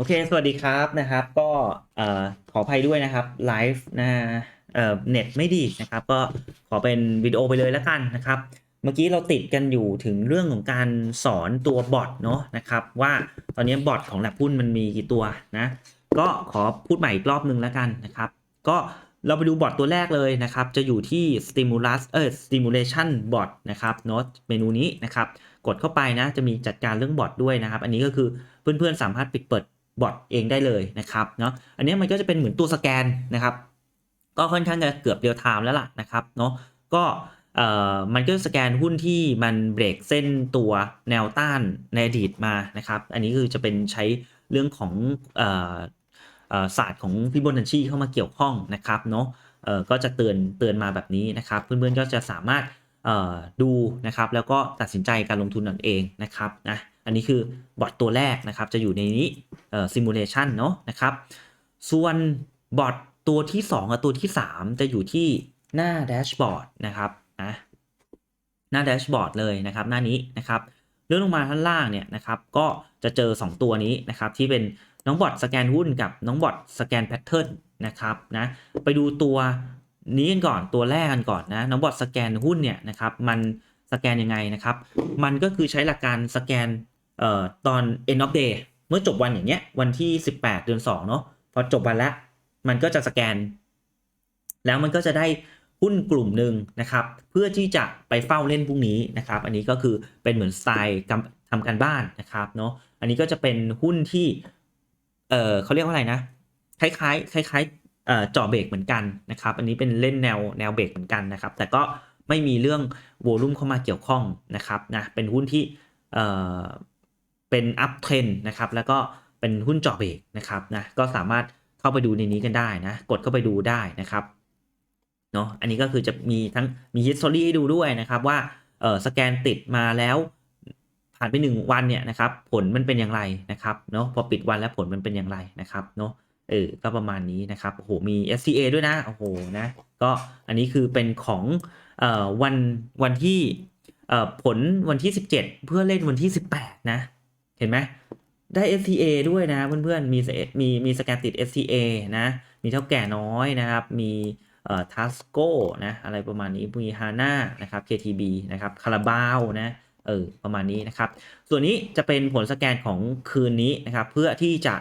โอเค สวัสดีครับนะครับ ก็ขออภัยด้วยนะครับไลฟ์นะเน็ตไม่ดีนะครับ ก็ขอเป็นวิดีโอไปเลยแล้วกันนะครับ เมื่อกี้เราติดกันอยู่ถึงเรื่องของการสอนตัวบอทเนาะนะครับ ว่าตอนนี้บอทของแลบหุ้นมันมีกี่ตัวนะ ก็ขอพูดใหม่อีกรอบนึงแล้วกันนะครับ ก็เราไปดูบอทตัวแรกเลยนะครับ จะอยู่ที่ stimulus เออ stimulation bot นะครับเนาะเมนูนี้นะครับ กดเข้าไปนะ จะมีจัดการเรื่องบอทด้วยนะครับ อันนี้ก็คือเพื่อนๆสามารถปิดเปิด บอทเองได้เลยนะครับเนาะอันนี้มันก็จะเป็นเหมือนตัวสแกนนะครับ ก็ค่อนข้างจะเกือบเรียลไทม์แล้วล่ะนะครับเนาะก็เอ่อมันก็สแกนหุ้นที่มันเบรกเส้นตัวแนวต้านในอดีตมานะครับ อันนี้คือจะเป็นใช้เรื่องของเอ่อศาสตร์ของฟิโบนัชชีเข้ามาเกี่ยวข้องนะครับเนาะเอ่อก็จะเตือนเตือนมาแบบนี้นะครับ เพื่อนๆก็จะสามารถเอ่อดูนะครับ แล้วก็ตัดสินใจการลงทุนนั่นเองนะครับนะอันนี้คือบอทตัวแรกนะครับจะอยู่ในนี้ ซิมูเลชันเนาะนะครับ ส่วนบอทตัวที่2กับตัวที่ 3 จะอยู่ที่หน้าแดชบอร์ดนะครับนะหน้าแดชบอร์ดเลยนะครับ หน้านี้นะครับเลื่อนลงมาข้างล่างเนี่ยนะครับ ก็จะเจอ 2 ตัวนี้นะครับ ที่เป็นน้องบอทสแกนหุ้นกับน้องบอทสแกนแพทเทิร์นนะครับนะไปดูตัวนี้กันก่อนตัวแรกกันก่อนนะน้องบอทสแกนหุ้นเนี่ยนะครับมันสแกนยังไงนะครับ มันก็คือใช้หลักการสแกนเอ่อตอน end of day เมื่อจบวันอย่างเงี้ย วันที่ 18 เดือน2เนาะพอจบวันแล้ว มันก็จะสแกน แล้วมันก็จะได้หุ้นกลุ่มหนึ่งนะครับ เพื่อที่จะไปเฝ้าเล่นพรุ่งนี้นะครับ อันนี้ก็คือเป็นเหมือนสไตล์กำทำการบ้านนะครับเนาะอันนี้ก็จะเป็นหุ้นที่ เออเขาเรียกว่าอะไรนะ คล้ายๆคล้ายๆเอ่อจ่อเบรกเหมือนกันนะครับ อันนี้เป็นเล่นแนวแนวเบรกเหมือนกันนะครับ แต่ก็ไม่มีเรื่องโวลุ่มเข้ามาเกี่ยวข้องนะครับนะเป็นหุ้นที่ เป็นอัพเทรนนะครับ แล้วก็เป็นหุ้นจ่อเบรกนะครับนะก็สามารถเข้าไปดูในนี้กันได้นะ กดเข้าไปดูได้นะครับเนาะอันนี้ก็คือจะมีทั้งมี history ให้ดูด้วยนะครับว่าเออสแกนติดมาแล้วผ่านไป 1 วันเนี่ยนะครับผลมันเป็นอย่างไรนะครับเนาะพอปิดวันแล้วผลมันเป็นอย่างไรนะครับเนาะเออก็ประมาณนี้นะครับโอ้โหมี SCA ด้วยนะโอ้โหนะก็อันนี้คือเป็นของเอ่อวันวันที่เอ่อผลวันที่ 17 เพื่อเล่นวันที่ 18 นะ เห็นไหมได้ SCA ด้วยนะเพื่อนๆ มีมีมีสแกนติด SCA นะ มีเท่าแก่น้อยนะครับ มีเอ่อทัสโก้นะ อะไรประมาณนี้ มีฮาน่านะครับ KTB นะครับคาราบาวนะ เออ ประมาณนี้นะครับ ส่วนนี้จะเป็นผลสแกนของคืนนี้นะครับ เพื่อที่จะ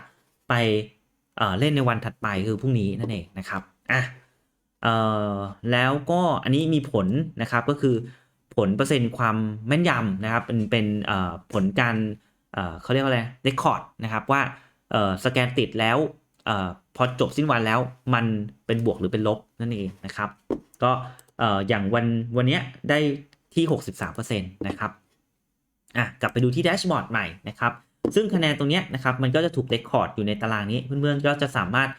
ไปเอ่อเล่นในวันถัดไปคือพรุ่งนี้นั่นเองนะครับ อะ เอ่อ แล้วก็อันนี้มีผลนะครับ ก็คือผลเปอร์เซ็นต์ความแม่นยำนะครับ เป็นเป็นเอ่อผลการ เขาเรียกว่าอะไรเรคคอร์ดนะครับว่าสแกนติดแล้วออพอจบสิ้นวันแล้วมันเป็นบวกหรือเป็นลบนั่นเองนะครับ ก็ออย่างวันวันนี้ได้ที่ 63%นะครับอะกลับไปดูที่แดชบอร์ดใหม่นะครับ ซึ่งคะแนนตรงนี้นะครับมันก็จะถูกเรคคอร์ดอยู่ในตารางนี้เพื่อนๆก็จะสามารถ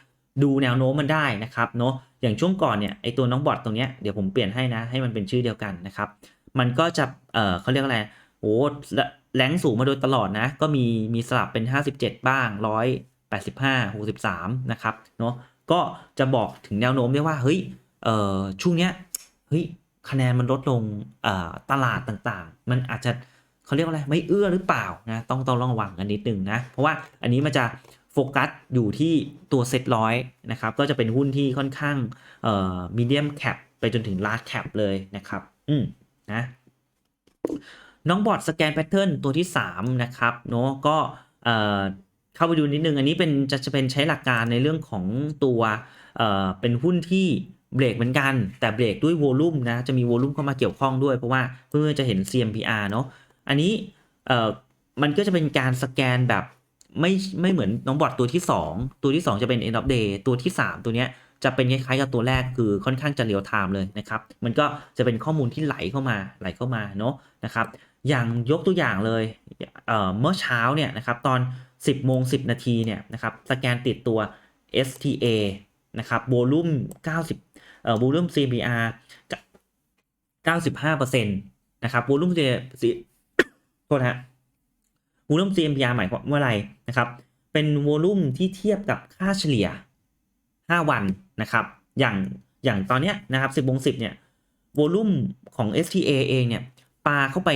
ดูแนวโน้มมันได้นะครับเนาะอย่างช่วงก่อนเนี่ยไอตัวน้องบอทตรงนี้เดี๋ยวผมเปลี่ยนให้นะให้มันเป็นชื่อเดียวกันนะครับ มันก็จะเออเขาเรียกอะไรโอ้ แรงสูงมาโดยตลอดนะ ก็มีมีสลับเป็น 57 บ้าง 185 63 นะครับเนาะก็จะบอกถึงแนวโน้มได้ว่าเฮ้ยเอ่อช่วงเนี้ยเฮ้ยคะแนนมันลดลงเอ่อตลาดต่างๆ มันอาจจะเขาเรียกว่าอะไรไม่เอื้อหรือเปล่านะต้องต้องระวังกันนิดนึงนะ เพราะว่าอันนี้มันจะโฟกัสอยู่ที่ตัวเซ็ตร้อยนะครับก็จะเป็นหุ้นที่ค่อนข้างเอ่อมีเดียมแคปไปจนถึงลาร์จแคปเลยนะครับ อืมนะ น้องบอทสแกนแพทเทิร์นตัวที่ 3 นะครับเนาะก็เข้าไปดูนิดนึง อันนี้เป็นจะจะเป็นใช้หลักการในเรื่องของตัวเเป็นหุ้นที่เบรกเหมือนกัน แต่เบรกด้วยโวลุ่มนะ จะมีโวลุ่มเข้ามาเกี่ยวข้องด้วย เพราะว่าเพื่อจะเห็น CMPR เนาะอันนี้มันก็จะเป็นการสแกนแบบไม่ไม่เหมือนน้องบอทตัวที่ 2 ตัวที่ 2 จะเป็น end of day ตัวที่ 3 ตัวเนี้ยจะเป็นคล้ายๆกับตัวแรกคือค่อนข้างจะเรียลไทม์เลยนะครับ มันก็จะเป็นข้อมูลที่ไหลเข้ามาไหลเข้ามาเนาะนะครับ อย่างยกตัวอย่างเลยเเมื่อเช้าเนี่ยนะครับตอน 10โมง10 นาทีเนี่ยนะครับสแกนติดตัว STA นะครับโวลุ่ม90เอ่อโวลุ่ม CPR 95%นะครับโวลุ่ม C โทษฮะโวลุ่ม CMPR หมายความว่าอะไรนะครับเป็นโวลุ่มที่เทียบกับค่าเฉลี่ย 5 วันนะครับอย่างอย่างตอนเนี้ยนะครับ10โมง10เนี่ยโวลุ่มของ STA เองเนี่ย ปาเข้าไป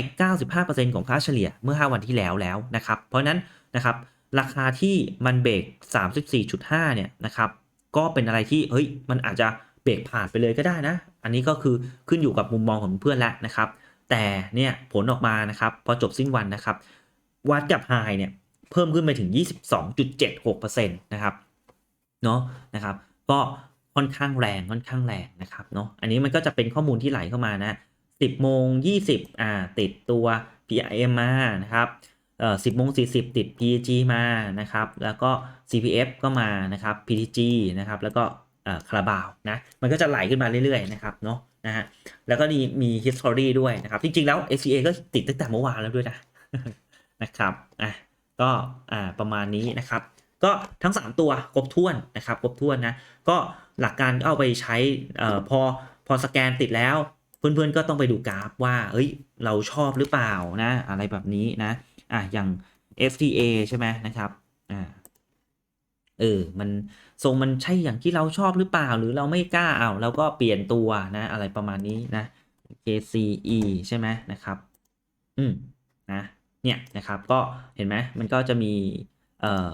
95%ของค่าเฉลี่ยเมื่อ 5 วันที่แล้วแล้วนะครับ เพราะนั้นนะครับราคาที่มันเบรก34.5 เนี่ยนะครับก็เป็นอะไรที่เฮ้ยมันอาจจะเบรกผ่านไปเลยก็ได้นะ อันนี้ก็คือขึ้นอยู่กับมุมมองของเพื่อนแล้วนะครับ แต่เนี่ยผลออกมานะครับพอจบสิ้นวันนะครับวัดกับไฮเนี่ยเพิ่มขึ้นไปถึง 22.76%นะครับเนาะนะครับก็ค่อนข้างแรงค่อนข้างแรงนะครับเนาะอันนี้มันก็จะเป็นข้อมูลที่ไหลเข้ามานะ 10โมง20อ่าติดตัว PIM มานะครับเอ่อ10โมง40ติด PG มานะครับ แล้วก็ CPF ก็มานะครับ PTG นะครับ แล้วก็เอ่อคาราบาวนะ มันก็จะไหลขึ้นมาเรื่อยๆนะครับเนาะนะฮะแล้วก็มีมี history ด้วยนะครับ จริงๆแล้ว FCA ก็ติดตั้งแต่เมื่อวานแล้วด้วยนะนะครับอะก็อ่าประมาณนี้นะครับ ก็ทั้ง 3 ตัวครบถ้วนนะครับครบถ้วนนะก็หลักการก็เอาไปใช้เอ่อพอพอสแกนติดแล้ว เพื่อนๆก็ต้องไปดูกราฟว่า เอ้ย เราชอบหรือเปล่านะ อะไรแบบนี้นะ อะอย่าง FTA ใช่ไหมนะครับ อ่า เออ มันทรงมันใช่อย่างที่เราชอบหรือเปล่า หรือเราไม่กล้าเอาเราก็เปลี่ยนตัวนะ อะไรประมาณนี้นะ KCE ใช่ไหมนะครับ อืม นะ เนี่ยนะครับ ก็เห็นไหมมันก็จะมี เอ่อ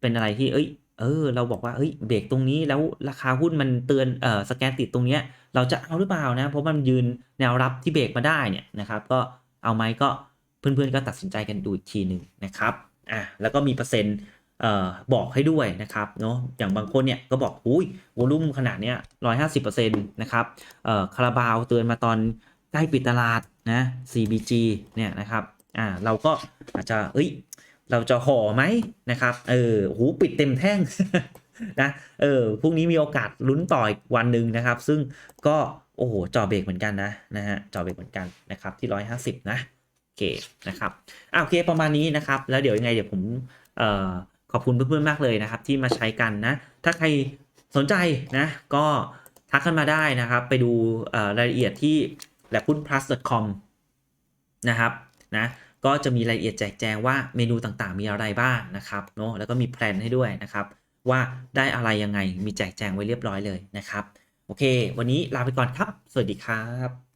เป็นอะไรที่ เอ้ย เออ เราบอกว่าเอ้ยเบรกตรงนี้แล้วราคาหุ้นมันเตือนเอ่อสแกนติดตรงเนี้ยเราจะเอาหรือเปล่านะ เพราะมันยืนแนวรับที่เบรกมาได้เนี่ยนะครับ ก็เอาไหมก็เพื่อนๆก็ตัดสินใจกันดูอีกทีหนึ่งนะครับอะแล้วก็มีเปอร์เซ็นต์เอ่อบอกให้ด้วยนะครับเนาะอย่างบางคนเนี่ยก็บอกอุ้ยวอลุ่มขนาดเนี้ยร้อยห้าสิบเปอร์เซ็นต์นะครับเอ่อคาราบาวเตือนมาตอนใกล้ปิดตลาดนะ CBG เนี่ยนะครับอ่าเราก็อาจจะเอ้ย เราจะห่อไหมนะครับเออหูปิดเต็มแท่งนะเออพรุ่งนี้มีโอกาสลุ้นต่ออีกวันหนึ่งนะครับ ซึ่งก็โอ้โหจอเบรกเหมือนกันนะนะฮะจอเบรกเหมือนกันนะครับที่ 150 นะโอเคนะครับอ่าโอเคประมาณนี้นะครับ แล้วเดี๋ยวยังไงเดี๋ยวผมเอ่อขอบคุณเพื่อนๆมากเลยนะครับ ที่มาใช้กันนะ ถ้าใครสนใจนะก็ทักกันมาได้นะครับ ไปดูรายละเอียดที่ l a b u n plus com นะครับนะ ก็จะมีรายละเอียดแจกแจงว่าเมนูต่างๆ มีอะไรบ้างนะครับเนาะแล้วก็มีแพลนให้ด้วยนะครับ ว่าได้อะไรยังไงมีแจกแจงไว้เรียบร้อยเลยนะครับ โอเค วันนี้ลาไปก่อนครับ สวัสดีครับ